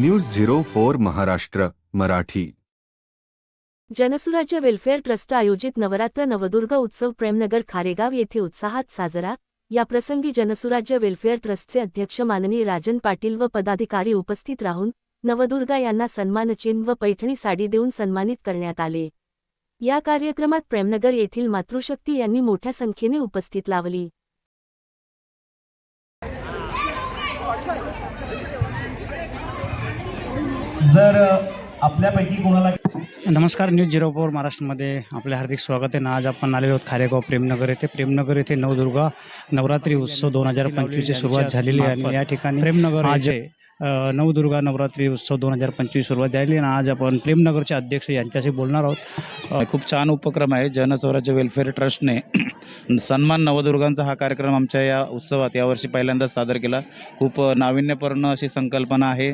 News zero four Maharashtra Marathi. Jansurajya welfare trust आयोजित नवरात्र नवदुर्गा उत्सव प्रेमनगर खारेगाव येथे उत्साहात साजरा. या प्रसंगी जनसुराज्य वेलफेअर ट्रस्टचे अध्यक्ष माननीय राजन पाटील व पदाधिकारी उपस्थित राहून नवदुर्गा यांना सन्मानचिन्ह व पैठणी साडी देऊन सन्मानित करण्यात आले. या कार्यक्रमात प्रेमनगर येथील मातृशक्ती यांनी मोठ्या संख्येने उपस्थित लावली. जर आपल्यापैकी कोणाला नमस्कार न्यूज झिरो फोर महाराष्ट्रामध्ये आपले हार्दिक स्वागत आहे. ना आज आपण आलेलो आहोत खारेगाव प्रेमनगर येथे. प्रेमनगर येथे नवदुर्गा नवरात्री उत्सव दोन हजार पंचवीसची सुरुवात झालेली आहे आणि या ठिकाणी प्रेमनगर आज नवदुर्गा नवरात्री उत्सव दोन हजार पंचवीस सुरुवात झाली आणि आज आपण प्रेमनगरचे अध्यक्ष यांच्याशी बोलणार आहोत. खूप छान उपक्रम आहे जनस्वराज्य वेलफेअर ट्रस्टने सन्मान नवदुर्गांचा हा कार्यक्रम आमच्या या उत्सवात यावर्षी पहिल्यांदाच सादर केला. खूप नाविन्यपूर्ण अशी संकल्पना आहे.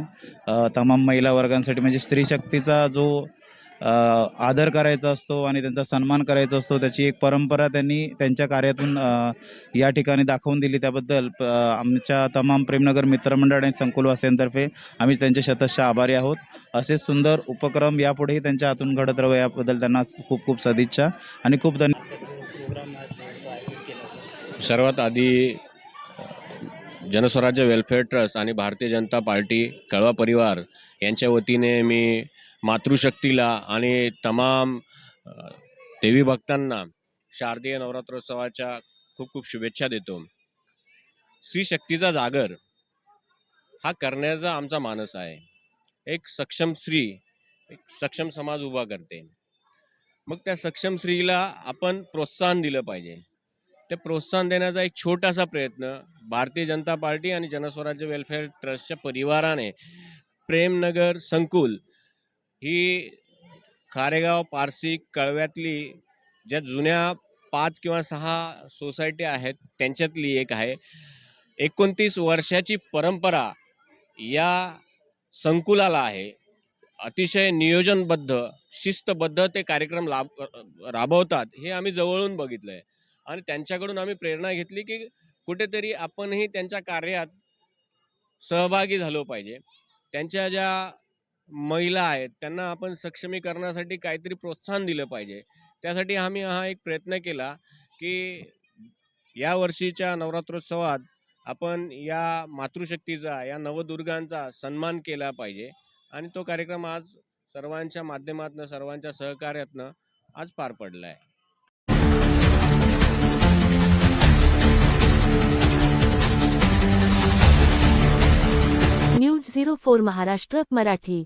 तमाम महिला वर्गांसाठी म्हणजे स्त्रीशक्तीचा जो आदर करायचा असतो आणि त्यांचा सन्मान करायचा असतो. त्याची एक परंपरा त्यांनी त्यांच्या कार्यातून या ठिकाणी दाखवून दिली. त्याबद्दल प- आमच्या तमाम प्रेमनगर मित्रमंडळ आणि संकुलवासियांतर्फे आम्ही त्यांचे शतशः आभारी आहोत. असे सुंदर उपक्रम यापुढेही त्यांच्या हातून घडत राहावं याबद्दल त्यांना खूप खूप सदिच्छा आणि खूप धन्यवाद सर्वात आधी जनस्वराज्य वेलफेअर ट्रस्ट आणि भारतीय जनता पार्टी कळवा परिवार यांच्या वतीने मी मातृशक्तीला आणि तमाम देवी भक्तांना शारदीय नवरात्रोत्सवाच्या खूप खूप शुभेच्छा देतो. स्त्री शक्तीचा जागर हा करण्याचा आमचा मानस आहे. एक सक्षम स्त्री एक सक्षम समाज उभा करते. मग त्या सक्षम स्त्रीला आपण प्रोत्साहन दिलं पाहिजे. ते प्रोत्साहन देण्याचा एक छोटासा प्रयत्न भारतीय जनता पार्टी आणि जनस्वराज्य वेलफेअर ट्रस्टच्या परिवाराने प्रेमनगर संकुल ही खारेगाव पारसी कळव्यातली ज्या जुन्या पाच किंवा सहा सोसायटी आहेत त्यांच्यातली एक आहे. एकोणतीस वर्षाची परंपरा या संकुलाला आहे. अतिशय नियोजनबद्ध शिस्तबद्ध ते कार्यक्रम लाभ राबवतात हे आम्ही जवळून बघितलं आहे आणि त्यांच्याकडून आम्ही प्रेरणा घेतली की कुठेतरी आपणही त्यांच्या कार्यात सहभागी झालो पाहिजे. त्यांच्या ज्या महिला आहेत त्यांना आपण सक्षमीकरणासाठी काहीतरी प्रोत्साहन दिलं पाहिजे. त्यासाठी आम्ही हा एक प्रयत्न केला की या वर्षीच्या नवरात्रोत्सवात आपण या मातृशक्तीचा या नवदुर्गांचा सन्मान केला पाहिजे. आणि तो कार्यक्रम आज सर्वांच्या माध्यमातून सर्वांच्या सहकार्यातनं आज पार पडला आहे news zero four Maharashtra Marathi.